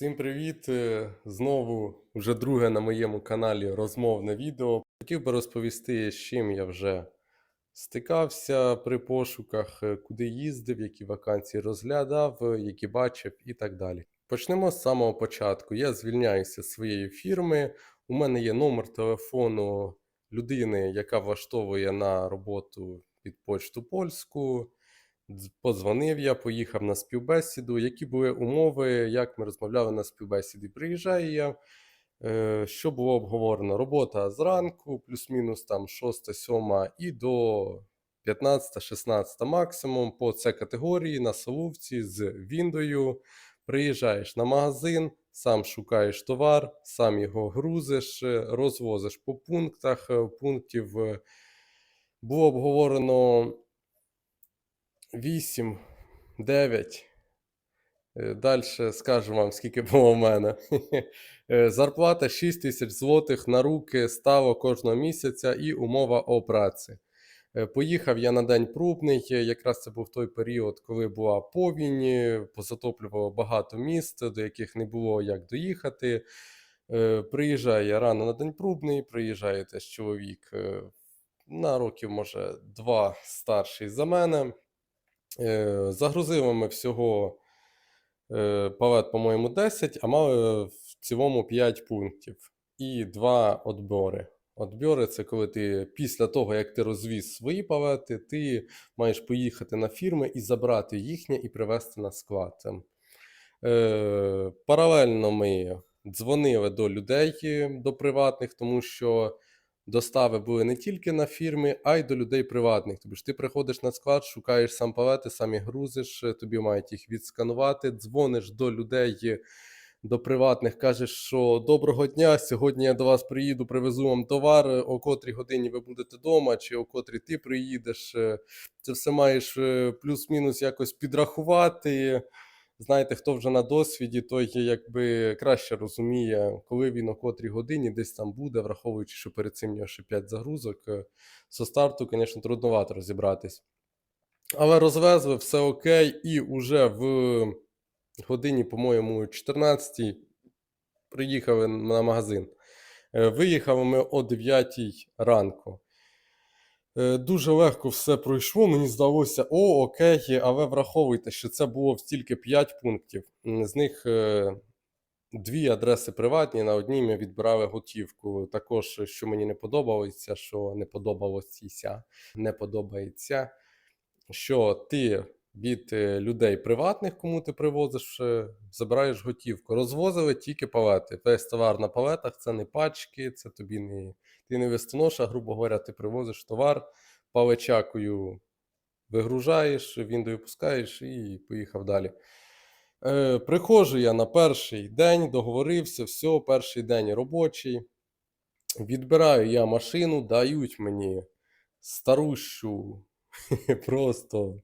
Всім привіт! Е, Знову вже друге на моєму каналі розмовне відео. Хотів би розповісти, з чим я вже стикався при пошуках, е, куди їздив, які вакансії розглядав, е, які бачив і так далі. Почнемо з самого початку. Я звільняюся з своєї фірми. У мене є номер телефону людини, яка влаштовує на роботу під почту польську. Дз- Подзвонив я, поїхав на співбесіду. Які були умови, як ми розмовляли на співбесіді? Приїжджаю я. Е, Що було обговорено? Робота зранку, плюс-мінус там 6-7 і до 15-16 максимум по це категорії на Соловці з Віндою. Приїжджаєш на магазин, сам шукаєш товар, сам його грузиш, е, розвозиш по пунктах. Е, Пунктів е, було обговорено 8, 9. Далі скажу вам, скільки було в мене. Зарплата 6 тисяч злотих на руки стало кожного місяця і умова о праці. Е, Поїхав я на день пробний. е, Якраз це був той період, коли була повінь, е, позатоплювало багато міст, до яких не було як доїхати. Е, Приїжджаю я рано на день пробний, приїжджає теж чоловік на років, може, два старший за мене. Загрузили ми всього палет, по-моєму, 10, а мали в цілому 5 пунктів і 2 отбори. Отбори це коли ти після того, як ти розвіз свої палети, ти маєш поїхати на фірми і забрати їхнє і привезти на склад. Е, паралельно ми дзвонили до людей, до приватних, тому що достави були не тільки на фірми, а й до людей приватних. Тобто ти приходиш на склад, шукаєш сам палети, сам їх грузиш, е, тобі мають їх відсканувати, дзвониш до людей, до приватних, кажеш, що доброго дня, сьогодні я до вас приїду, привезу вам товар, е, о котрій годині ви будете вдома, чи о котрій ти приїдеш. е, Це все маєш е, плюс-мінус якось підрахувати. Знаєте, хто вже на досвіді, той якби краще розуміє, коли він о котрій годині десь там буде, враховуючи, що перед цим нього ще 5 загрузок. Со старту, звісно, трудновато розібратись. Але розвезли, все окей, і уже в годині, по-моєму, 14 приїхали на магазин. Е, Виїхали ми о 9 ранку. Е, Дуже легко все пройшло. Мені здалося, о, окей, але враховуйте, що це було тільки 5 пунктів. З них е, дві адреси приватні, на одній ми відбирали готівку. Також, що мені не подобалося, що не подобалося, не подобається, що ти від е, людей приватних, кому ти привозиш, е, забираєш готівку. Розвозили тільки палети. Весь товар на палетах це не пачки, це тобі не ти не вистонош, а, грубо говоря, ти привозиш товар, паличакою вигружаєш, віндою пускаєш і поїхав далі. Е, приходжу я на перший день, договорився, все, перший день робочий. Відбираю я машину, дають мені старущу, просто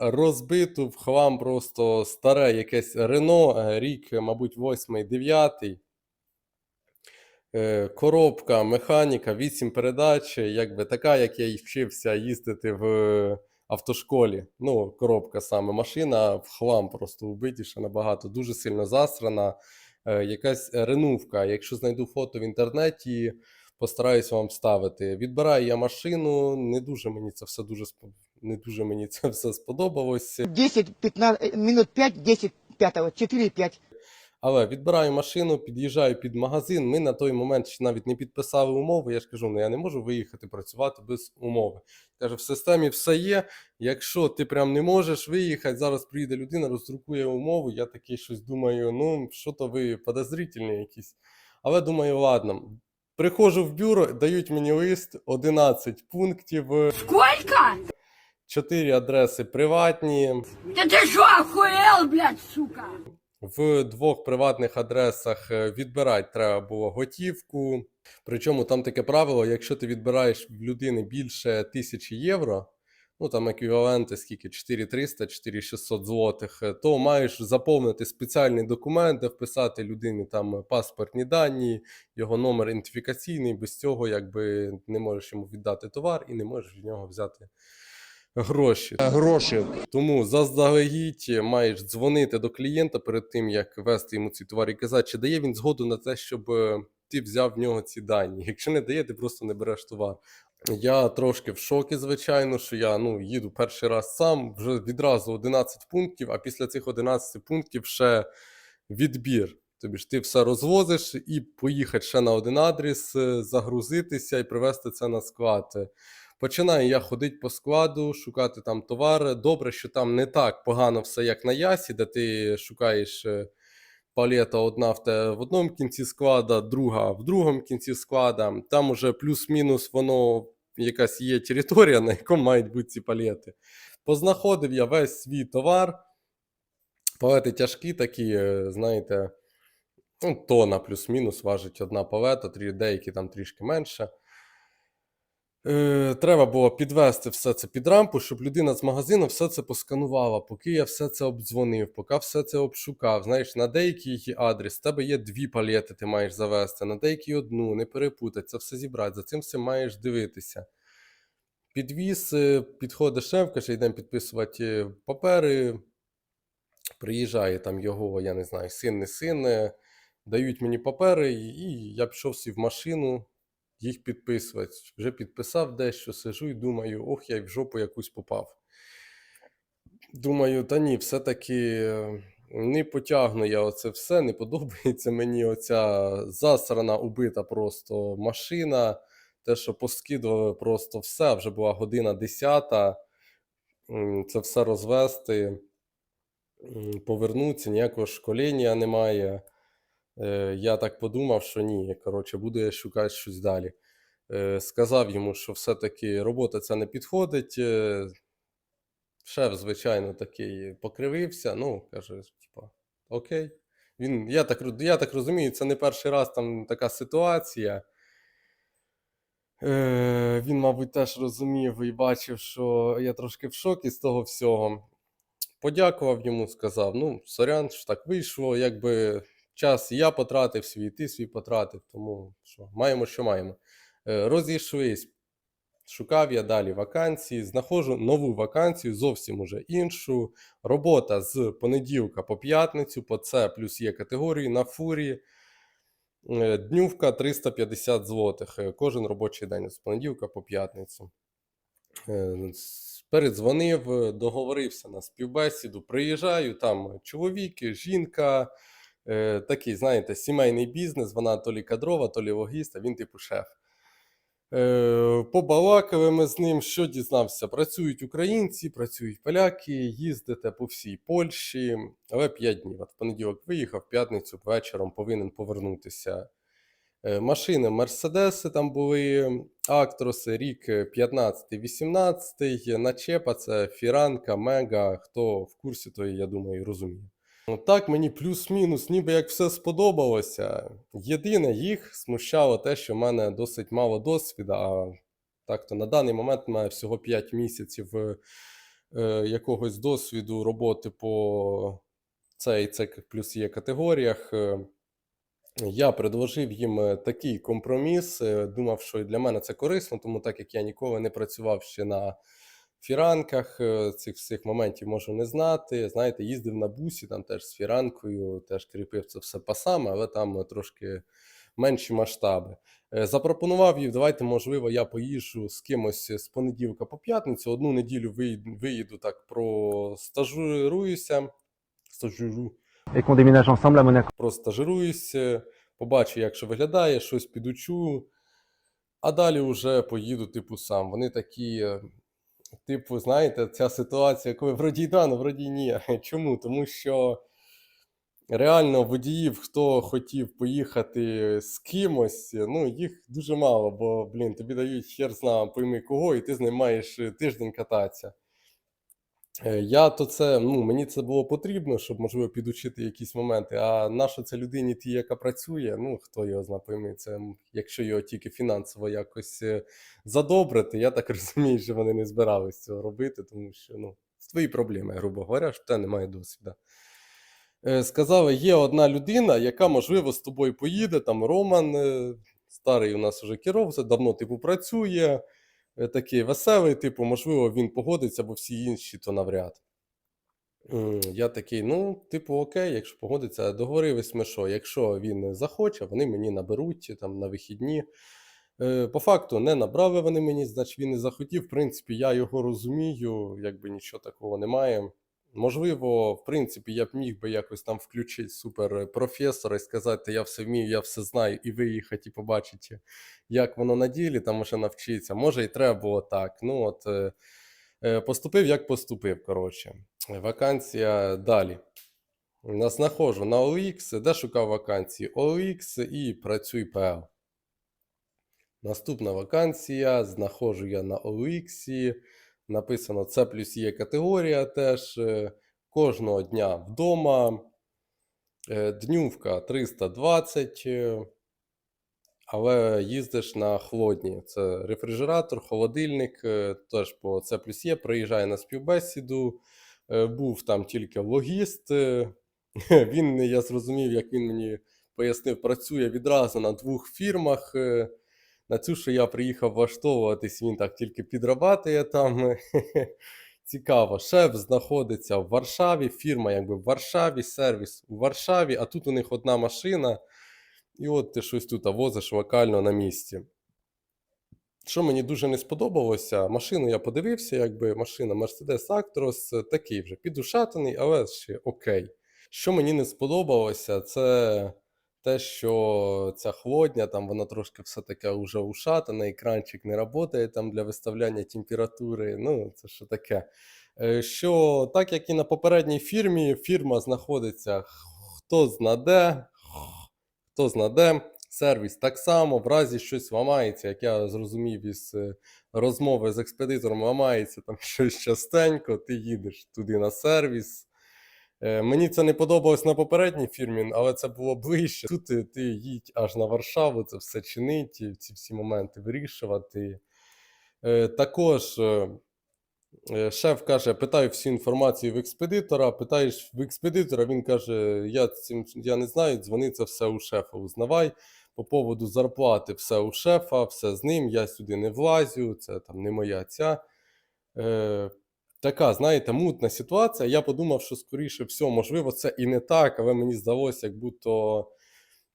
розбиту в хлам, просто старе якесь Рено, е, рік, мабуть, 8-9. Е, коробка, механіка, 8 передач, якби така, як я й вчився їздити в автошколі. Ну, коробка саме машина в хлам просто вбитіша набагато, дуже сильно засрана. Е, якась ренувка. Якщо знайду фото в інтернеті, постараюсь вам ставити. Відбираю я машину, не дуже мені це все дуже спо- не дуже мені це все сподобалось. 10, 15, минут 5, 10, 5, 4, 5. Але відбираю машину, під'їжджаю під магазин. Ми на той момент ще навіть не підписали умови. Я ж кажу, ну я не можу виїхати працювати без умови. Каже, в системі все є. Якщо ти прям не можеш виїхати, зараз приїде людина, роздрукує умову. Я такий щось думаю, ну що то ви подозрительні якісь. Але думаю, ладно. Приходжу в бюро, дають мені лист, 11 пунктів, Сколько? 4 адреси приватні. Да ты что, охуел, блядь, сука? В двох приватних адресах е, відбирати треба було готівку. Причому там таке правило: якщо ти відбираєш в людини більше тисячі євро, ну там еквіваленти, скільки 4300, 4600 злотих, е, то маєш заповнити спеціальний документ, де вписати людині там паспортні дані, його номер ідентифікаційний. Без цього якби не можеш йому віддати товар і не можеш від нього взяти гроші. гроші. Тому заздалегідь маєш дзвонити до клієнта перед тим, як вести йому ці товари і казати, чи дає він згоду на те, щоб е, ти взяв в нього ці дані. Якщо не дає, ти просто не береш товар. Я трошки в шокі, звичайно, що я ну, їду перший раз сам, вже відразу 11 пунктів, а після цих 11 пунктів ще відбір. Тобі ж ти все розвозиш і поїхати ще на один адрес, е, загрузитися і привезти це на склад. Починаю я ходити по складу, шукати там товар. Добре, що там не так погано все, як на ясі, де ти шукаєш е, палета одна в, те, в одному кінці склада, друга в другому кінці склада. Там уже плюс-мінус воно якась є територія, на якому мають бути ці палети. Познаходив я весь свій товар. Палети тяжкі такі, е, знаєте, ну, тона плюс-мінус важить одна палета, деякі там трішки менше. Е, треба було підвести все це під рампу, щоб людина з магазину все це посканувала, поки я все це обдзвонив, поки все це обшукав. Знаєш, на деякий адрес в тебе є дві палети, ти маєш завести, на деякий одну, не перепутай, це все зібрати, за цим все маєш дивитися. Підвіз, е, підходить шеф, каже, йдемо підписувати е, папери. Приїжджає там його, я не знаю, син, не син, дають мені папери, і я пішов сів в машину їх підписувати. Вже підписав дещо, сижу і думаю, ох, я й в жопу якусь попав. Думаю, та ні, все-таки е, не потягну я оце все, не подобається мені оця засрана, убита просто машина. Те, що поскидували просто все, вже була година 10, це все розвести, м, повернуться, ніякого школіння немає. Е, Я так подумав, що ні, коротше, буду я шукати щось далі. Е, Сказав йому, що все-таки робота ця не підходить. Е, Шеф, звичайно, такий покривився. Ну, каже, типа, окей. Він, я, так, я так розумію, це не перший раз там така ситуація. Е, він, мабуть, теж розумів і бачив, що я трошки в шокі з того всього. Подякував йому, сказав: ну, сорян, що так вийшло, якби час я потратив свій, ти свій потратив, тому що маємо, що маємо. Е, Розійшлись. Шукав я далі вакансії, знаходжу нову вакансію, зовсім уже іншу. Робота з понеділка по п'ятницю, по С плюс є категорії на фурі. Е, Днювка 350 злотих. е, Кожен робочий день з понеділка по п'ятницю. Передзвонив, договорився на співбесіду. Приїжджаю, там чоловік, жінка, е, такий, знаєте, сімейний бізнес. Вона то лі кадрова, то лі логіст, він типу шеф. Е, Побалакали ми з ним, що дізнався. Працюють українці, працюють поляки, їздите по всій Польщі, але 5 днів. От в понеділок виїхав, в п'ятницю вечором повинен повернутися. Е, Машини Мерседеси там були, Актроси, рік 15-18, начепа це Фіранка, Мега. Хто в курсі, той, я думаю, розуміє. Так, мені плюс-мінус, ніби як все сподобалося. Єдине, їх смущало те, що в мене досить мало досвіду, а так-то на даний момент мене всього 5 місяців е, якогось досвіду роботи по цей це плюс є категоріях. Е, Я предложив їм е, такий компроміс. е, Думав, що для мене це корисно, тому так як я ніколи не працював ще на фіранках, е, цих всіх моментів можу не знати. Знаєте, їздив на бусі, там теж з фіранкою, теж кріпив це все пасами, але там е, трошки менші масштаби. Е, Запропонував їм, давайте, можливо, я поїжджу з кимось з понеділка по п'ятницю. Одну неділю виїду, так простажируюся. Стажиру простажируюсь, е, побачу, як що виглядає, щось підучу, а далі вже поїду, типу, сам. Вони такі, типу, знаєте, ця ситуація, коли вроді да, ну вроді ні. Чому? Тому що реально водіїв, хто хотів поїхати з кимось, ну, їх дуже мало, бо, блін, тобі дають хер зна пойми кого, і ти з ним маєш е, тиждень кататися. Е, Я то це, ну, мені це було потрібно, щоб, можливо, підучити якісь моменти. А нащо це людині ті, яка працює, ну, хто його зна пойми, це якщо його тільки фінансово якось е, задобрити, я так розумію, що вони не збирались цього робити, тому що, ну, це твої проблеми, грубо говоря, що тебе немає досвіду. Е, Сказали, є одна людина, яка, можливо, з тобою поїде, там Роман, старий у нас уже керовця, давно, типу, працює такий веселий, типу, можливо, він погодиться, бо всі інші то навряд. Я такий, ну, типу, окей, якщо погодиться, договорились ми що, якщо він захоче, вони мені наберуть там на вихідні. Е, По факту не набрали вони мені, значить він не захотів. В принципі, я його розумію, якби нічого такого немає. Можливо, в принципі, я б міг би якось там включити суперпрофесора і сказати, я все вмію, я все знаю, і виїхати і побачити, як воно на ділі, там уже навчитися. Може, і треба було так. Ну, от, е, е, поступив, як поступив, коротше. Вакансія далі. На- Знаходжу на OX, де шукав вакансії? OX і працюй ПЛ. Наступна вакансія. Знаходжу я на OX. Написано це плюс є категорія теж. е, Кожного дня вдома. Е, Днювка 320. е, Але їздиш на холодні. Це рефрижератор, холодильник, теж по це плюс є. Приїжджає на співбесіду. Був там тільки логіст. Він, я зрозумів, як він мені пояснив, працює відразу на двох фірмах. На цю, що я приїхав влаштовуватись, він так тільки підрабатує там. Цікаво, шеф знаходиться в Варшаві, фірма якби в Варшаві, сервіс у Варшаві, а тут у них одна машина, і от ти щось тут возиш локально на місці. Що мені дуже не сподобалося, машину я подивився, якби машина Mercedes Actros, е, такий вже підушатаний, але ще окей. Що мені не сподобалося, це те, що ця хлодня, там вона трошки все таке вже ушатана, екранчик не працює там для виставляння температури. Ну, це що таке. Е, Що так як і на попередній фірмі, фірма знаходиться хто знаде, хто знаде. Сервіс так само, в разі щось ламається, як я зрозумів із е, розмови з експедитором, ламається там щось частенько, ти їдеш туди на сервіс. Е, Мені це не подобалось на попередній фірмі, але це було ближче. Тут ти, ти їдь аж на Варшаву, це все чинити, ці всі моменти вирішувати. Е, Також е, е, шеф каже: питаю всю інформацію в експедитора. Питаєш в експедитора, він каже: Я цим я не знаю, дзвони це все у шефа, узнавай. По поводу зарплати, все у шефа, все з ним, я сюди не влазю, це там не моя ця. Така, знаєте, мутна ситуація. Я подумав, що скоріше всього, можливо, це і не так, але мені здалося, як будто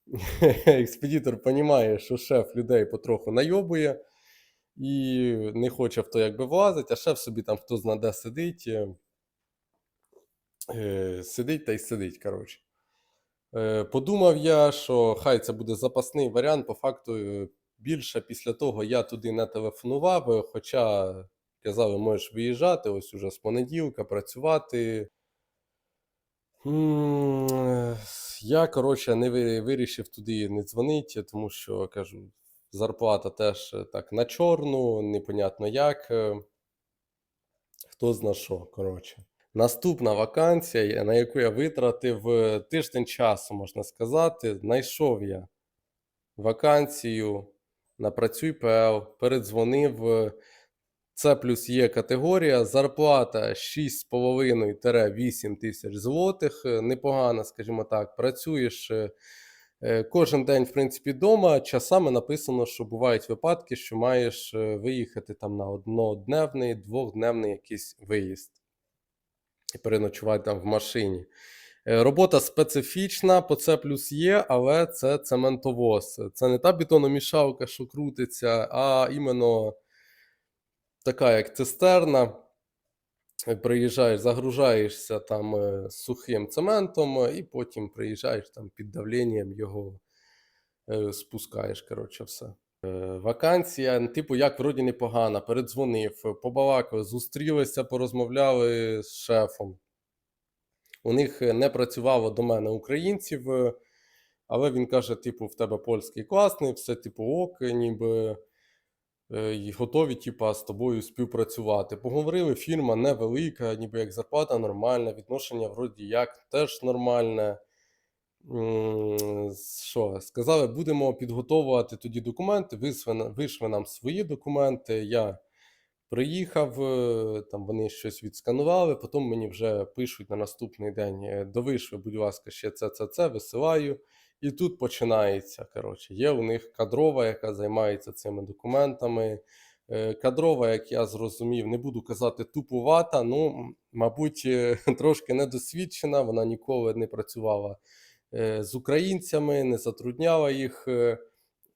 експедитор розуміє, що шеф людей потроху найобує і не хоче в то якби влазити, а шеф собі там хто знаде сидить. е, е, Сидить та й сидить, коротше. Е, Подумав я, що хай це буде запасний варіант. По факту, більше після того я туди не телефонував, хоча казали, можеш виїжджати ось уже з понеділка, працювати. Я, коротше, не вирішив туди не дзвонити, тому що кажу, зарплата теж е, так на чорну, непонятно як. е, Хто зна що, коротше. Наступна вакансія, на яку я витратив е, тиждень часу, можна сказати, знайшов я вакансію на Працюй ПЛ, передзвонив. Це плюс є категорія, зарплата 6,5-8 тисяч злотих. е, Непогано, скажімо так. Працюєш е, е, кожен день, в принципі, вдома. Часами написано, що бувають випадки, що маєш виїхати там на однодневний, двохдневний якийсь виїзд і переночувати там в машині. Робота специфічна, по це плюс є, але це цементовоз. Це не та бетономішалка, що крутиться, а іменно така, як цистерна. Приїжджаєш, загружаєшся там е, сухим цементом, е, і потім приїжджаєш там під давленням його е, спускаєш. Коротше, все. Вакансія, типу, як вроді непогана, передзвонив, побалакали, зустрілися, порозмовляли з шефом. У них не працювало до мене українців, але він каже: типу, в тебе польський класний, все типу ок, ніби. Е, і готові, типа, з тобою співпрацювати. Поговорили, фірма невелика, ніби як зарплата нормальна, відношення вроді як теж нормальне. Що, сказали, будемо підготовувати тоді документи, вийшли, на- нам свої документи. Я приїхав, е, там вони щось відсканували, потім мені вже пишуть на наступний день: е, довишли, будь ласка, ще це, це, це, висилаю. І тут починається. Коротше, є у них кадрова, яка займається цими документами. Е, Кадрова, як я зрозумів, не буду казати тупувата, ну, мабуть, е, трошки недосвідчена, вона ніколи не працювала е, з українцями, не затрудняла їх.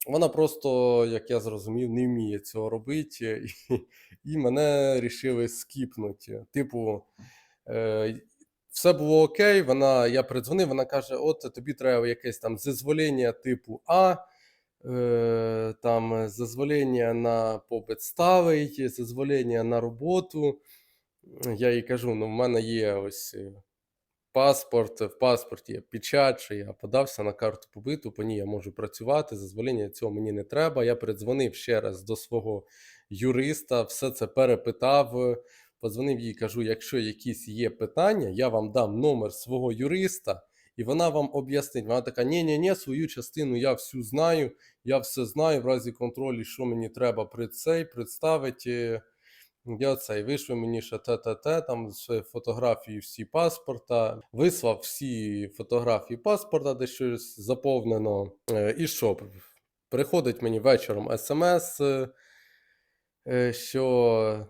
Вона просто, як я зрозумів, не вміє цього робити, і, і мене рішили скіпнути. Типу, все було окей. Вона, я придзвонив, вона каже: от тобі треба якесь там зазволення типу А, е, там зазволення на попит сталий, зазволення на роботу. Я їй кажу: ну, в мене є ось е, паспорт, в паспорті є печать, що я подався на карту побиту, по ній я можу працювати, зазволення цього мені не треба. Я передзвонив ще раз до свого юриста, все це перепитав. Подзвонив їй, кажу, якщо якісь є питання, я вам дам номер свого юриста, і вона вам об'яснить. Вона така: ні ні ні свою частину я всю знаю, я все знаю, в разі контролю, що мені треба при цей представити. Я цей вийшов мені ще те-те-те, там з фотографії всі паспорта, вислав всі фотографії паспорта, де щось заповнено. Е, І що? Приходить мені вечором смс, е, що.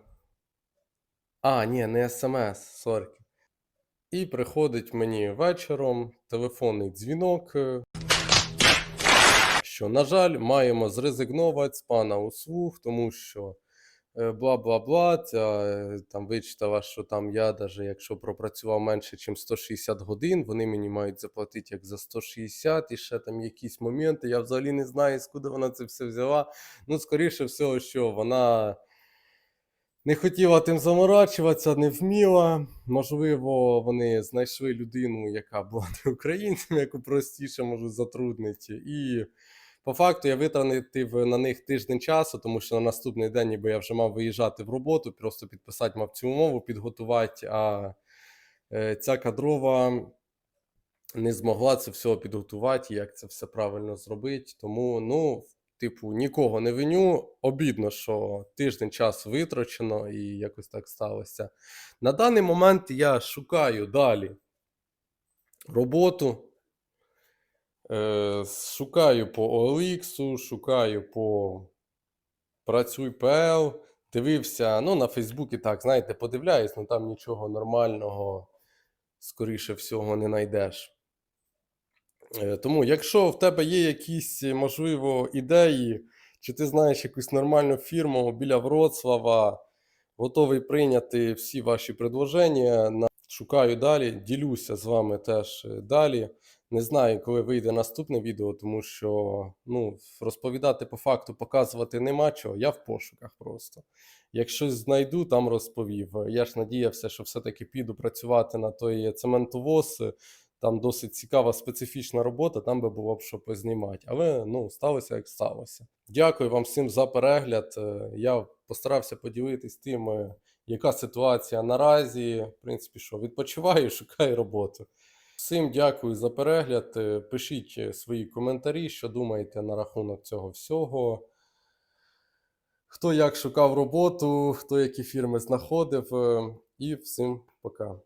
А, ні, не смс, сорки. І приходить мені вечором телефонний дзвінок, що, на жаль, маємо зрезигнувати з пана услуг, тому що е, бла-бла-бла, ця е, там вичитала, що там я, даже якщо пропрацював менше, ніж 160 годин, вони мені мають заплатити як за 160, і ще там якісь моменти. Я взагалі не знаю, скуди вона це все взяла. Ну, скоріше всього, що вона не хотіла тим заморачуватися, не вміла. Можливо, вони знайшли людину, яка була не українцем, яку простіше можуть затруднити. І по факту я витратив на них тиждень часу, тому що на наступний день, ніби я вже мав виїжджати в роботу, просто підписати мав цю умову, підготувати. А е, ця кадрова не змогла це все підготувати, як це все правильно зробити. Тому, ну, типу, нікого не виню. Обідно, що тиждень часу витрачено і якось так сталося. На даний момент я шукаю далі роботу. Е, шукаю по OLX, шукаю по Працюй.пл, дивився, ну, на Фейсбуці так, знаєте, подивляюсь, ну там нічого нормального, скоріше всього, не знайдеш. Е, Тому, якщо в тебе є якісь, е, можливо, ідеї, чи ти знаєш якусь нормальну фірму біля Вроцлава, готовий прийняти всі ваші предложення, шукаю далі, ділюся з вами теж е, далі. Не знаю, коли вийде наступне відео, тому що ну, розповідати по факту, показувати нема чого. Я в пошуках просто. Як щось знайду, там розповів. Я ж надіявся, що все-таки піду працювати на той цементовоз. Там досить цікава специфічна робота, там би було б що познімати. Але ну, сталося як сталося. Дякую вам всім за перегляд. Е, Я постарався поділитись тим, е, яка ситуація наразі. В принципі, що відпочиваю, шукаю роботу. Всім дякую за перегляд. Е, Пишіть свої коментарі, що думаєте на рахунок цього всього. Хто як шукав роботу, хто які фірми знаходив. І всім пока.